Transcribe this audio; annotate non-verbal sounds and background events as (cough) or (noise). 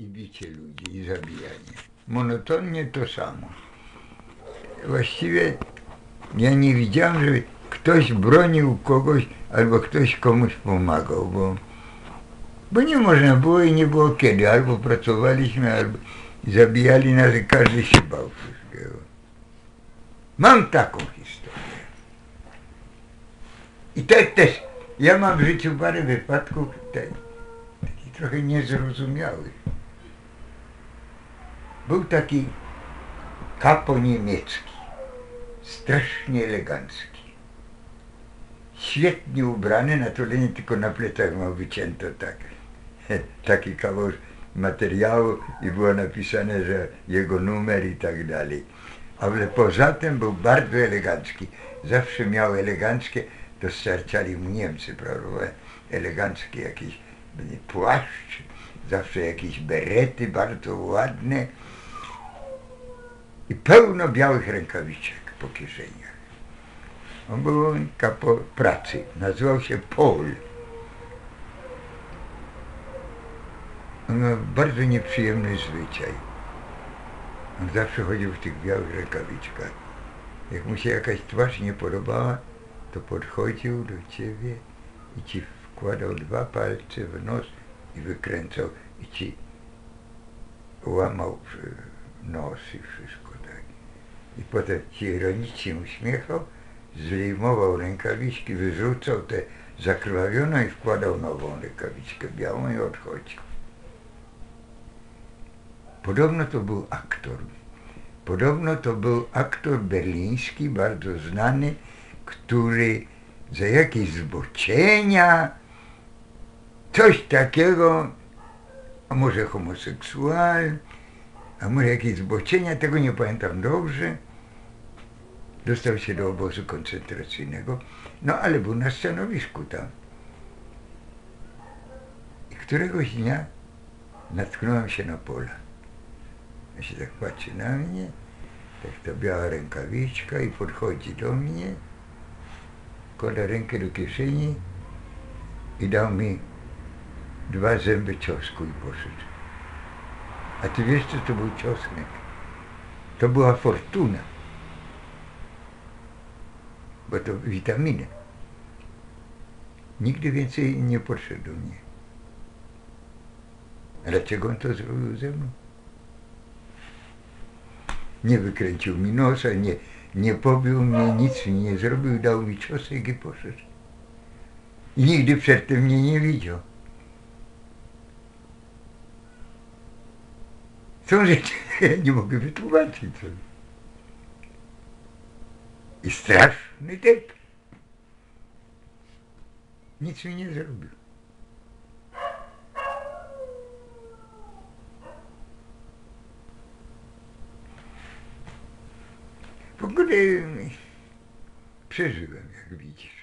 I bicie ludzi, i zabijanie. Monotonnie to samo. Właściwie ja nie widziałem, żeby ktoś bronił kogoś albo ktoś komuś pomagał, bo, bo nie można było i nie było kiedy. Albo pracowaliśmy, albo zabijali nas i każdy się bał wszystkiego. Mam taką historię. I tak też, ja mam w życiu parę wypadków takich trochę niezrozumiałych. Był taki kapo niemiecki, strasznie elegancki. Świetnie ubrany, na to nie tylko na plecach ma wycięto tak, (laughs) taki kawał materiału i było napisane, że jego numer i tak dalej. Ale poza tym był bardzo elegancki. Zawsze miał eleganckie, dostarczali mu Niemcy, prawda? Elegancki jakiś płaszcz, zawsze jakieś berety bardzo ładne i pełno białych rękawiczek po kieszeniach. On był kapo pracy, nazywał się Paul. On miał bardzo nieprzyjemny zwyczaj. On zawsze chodził w tych białych rękawiczkach. Jak mu się jakaś twarz nie podobała, to podchodził do ciebie i ci wkładał dwa palce w nos i wykręcał i ci łamał nos i wszystko tak. I potem ci ironicznie uśmiechał, zdejmował rękawiczki, wyrzucał te zakrwawioną i wkładał nową rękawiczkę białą i odchodził. Podobno to był aktor. Podobno to był aktor berliński, bardzo znany, który za jakieś zboczenia, coś takiego, a może homoseksual, a może jakieś zboczenia, tego nie pamiętam dobrze, dostał się do obozu koncentracyjnego, no ale był na stanowisku tam. I któregoś dnia natknąłem się na pola. Ja się tak patrzy na mnie, tak ta biała rękawiczka i podchodzi do mnie, kłada rękę do kieszeni i dał mi dwa zęby ciosku i poszedł. A ty wiesz, co to był ciosnek? To była fortuna. Bo to witaminy. Nigdy więcej nie podszedł do mnie. Dlaczego on to zrobił ze mną? Nie wykręcił mi nosa, nie, nie pobił mnie, nic mi nie zrobił, dał mi ciosek i poszedł. I nigdy przedtem mnie nie widział. Rzeczy, (laughs) ja nie mogę wytłumaczyć sobie. I straszny typ. Nic mi nie zrobił. W ogóle przeżyłem, jak widzisz.